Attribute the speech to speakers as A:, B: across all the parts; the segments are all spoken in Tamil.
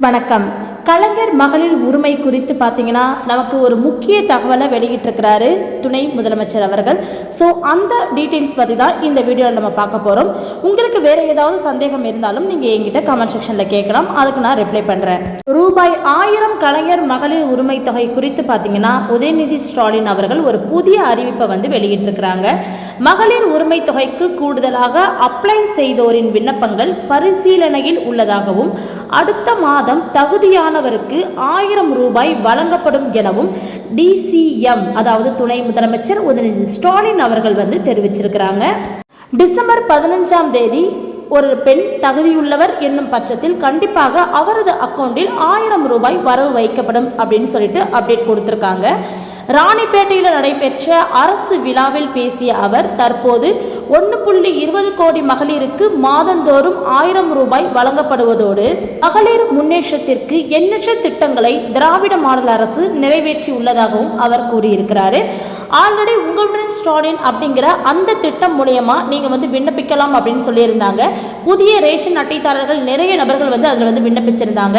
A: வணக்கம். கலைஞர் மகளிர் உரிமை குறித்து பார்த்தீங்கன்னா நமக்கு ஒரு முக்கிய தகவலை வெளியிட்டிருக்கிறாரு துணை முதலமைச்சர் அவர்கள். ஸோ அந்த டீட்டெயில்ஸ் பற்றி தான் இந்த வீடியோவில் நம்ம பார்க்க போகிறோம் உங்களுக்கு வேறு ஏதாவது சந்தேகம் இருந்தாலும் நீங்கள் என்கிட்ட கமெண்ட் செக்ஷனில் கேட்கலாம். அதுக்கு நான் ரிப்ளை பண்ணுறேன் ரூபாய் ஆயிரம் கலைஞர் மகளிர் உரிமை தொகை குறித்து பார்த்தீங்கன்னா உதயநிதி ஸ்டாலின் அவர்கள் ஒரு புதிய அறிவிப்பை வந்து வெளியிட்டிருக்கிறாங்க. மகளிர் உரிமை தொகைக்கு கூடுதலாக அப்ளை செய்தோரின் விண்ணப்பங்கள் பரிசீலனையில் உள்ளதாகவும் அடுத்த மாதம் தகுதியான தகுதியானவருக்கு ஆயிரம் ரூபாய் வழங்கப்படும் எனவும் டிசிஎம் அதாவது துணை முதலமைச்சர் உதயநிதி ஸ்டாலின் அவர்கள் வந்து தெரிவிச்சிருக்கிறாங்க. டிசம்பர் பதினஞ்சாம் தேதி ஒரு பெண் தகுதியுள்ளவர் என்னும் பட்சத்தில் கண்டிப்பாக அவரது அக்கௌண்டில் ஆயிரம் ரூபாய் வரவு வைக்கப்படும் அப்படின்னு சொல்லிட்டு அப்டேட் கொடுத்துருக்காங்க. ராணிப்பேட்டையில் நடைபெற்ற அரசு விழாவில் பேசிய அவர் தற்போது ஒன்று புள்ளி இருபது கோடி மகளிருக்கு மாதந்தோறும் ஆயிரம் ரூபாய் வழங்கப்படுவதோடு மகளிர் முன்னேற்றத்திற்கு எண்ணற்ற திட்டங்களை திராவிட மாடல் அரசு நிறைவேற்றி உள்ளதாகவும் அவர் கூறியிருக்கிறார். ஆல்ரெடி உங்களுடன் ஸ்டாலின் அப்படிங்கிற அந்த திட்டம் மூலயமா நீங்கள் வந்து விண்ணப்பிக்கலாம் அப்படின்னு சொல்லியிருந்தாங்க. புதிய ரேஷன் அட்டைதாரர்கள் நிறைய நபர்கள் வந்து அதில் வந்து விண்ணப்பிச்சிருந்தாங்க.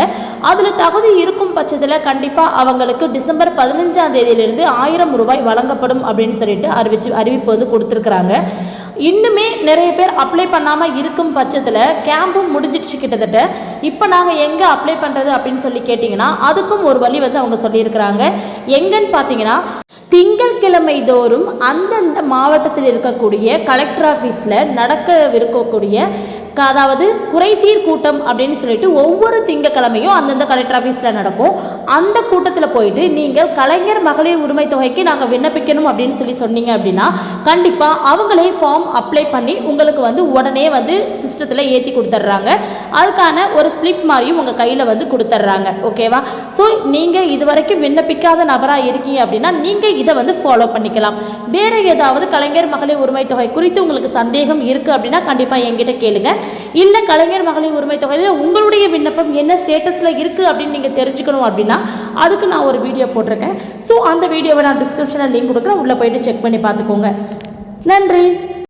A: அதில் தகுதி இருக்கும் பட்சத்தில் கண்டிப்பாக அவங்களுக்கு டிசம்பர் பதினஞ்சாம் தேதியிலிருந்து ஆயிரம் ரூபாய் வழங்கப்படும் அப்படின்னு சொல்லிட்டு அறிவிச்சு அறிவிப்பு வந்து கொடுத்துருக்குறாங்க. இன்னுமே நிறைய பேர் அப்ளை பண்ணாமல் இருக்கும் பட்சத்தில் கேம்பும் முடிஞ்சிடுச்சு கிட்டத்தட்ட. இப்போ நாங்கள் எங்கே அப்ளை பண்ணுறது அப்படின்னு சொல்லி கேட்டிங்கன்னா அதுக்கும் ஒரு வழி வந்து அவங்க சொல்லியிருக்கிறாங்க. எங்கன்னு பார்த்தீங்கன்னா திங்கட்கிழமை தோறும் அந்தந்த மாவட்டத்தில் இருக்கக்கூடிய கலெக்டர் ஆஃபீஸில் நடக்கவிருக்கக்கூடிய அதாவது குறைதீர் கூட்டம் அப்படின்னு சொல்லிட்டு ஒவ்வொரு திங்கட்கிழமையும் அந்தந்த கலெக்டர் ஆஃபீஸில் நடக்கும். அந்த கூட்டத்தில் போயிட்டு நீங்கள் கலைஞர் மகளிர் உரிமை தொகைக்கு நாங்கள் விண்ணப்பிக்கணும் அப்படின்னு சொல்லி சொன்னீங்க அப்படின்னா கண்டிப்பாக அவங்களே ஃபார்ம் அப்ளை பண்ணி உங்களுக்கு வந்து உடனே வந்து சிஸ்டத்தில் ஏற்றி கொடுத்துட்றாங்க அதுக்கான ஒரு ஸ்லிப் மாதிரியும் உங்கள் கையில் வந்து கொடுத்துட்றாங்க ஓகேவா ஸோ நீங்கள் இது வரைக்கும் விண்ணப்பிக்காத நபராக இருக்கீங்க அப்படின்னா நீங்கள் இதை வந்து ஃபாலோ பண்ணிக்கலாம். வேறு ஏதாவது கலைஞர் மகளிர் உரிமை தொகை குறித்து உங்களுக்கு சந்தேகம் இருக்குது அப்படின்னா கண்டிப்பாக என்கிட்ட கேளுங்க. இல்லை கலைஞர் மகளிர் உரிமை தொகையில் உங்களுடைய விண்ணப்பம் என்ன ஸ்டேட்டஸில் இருக்குது அப்படின்னு நீங்கள் தெரிஞ்சுக்கணும் அப்படின்னா அதுக்கு நான் ஒரு வீடியோ போட்டிருக்கேன். ஸோ அந்த வீடியோவை நான் டிஸ்கிரிப்ஷனில் லிங்க் கொடுக்குறேன். உள்ளே போயிட்டு செக் பண்ணி பார்த்துக்கோங்க. நன்றி.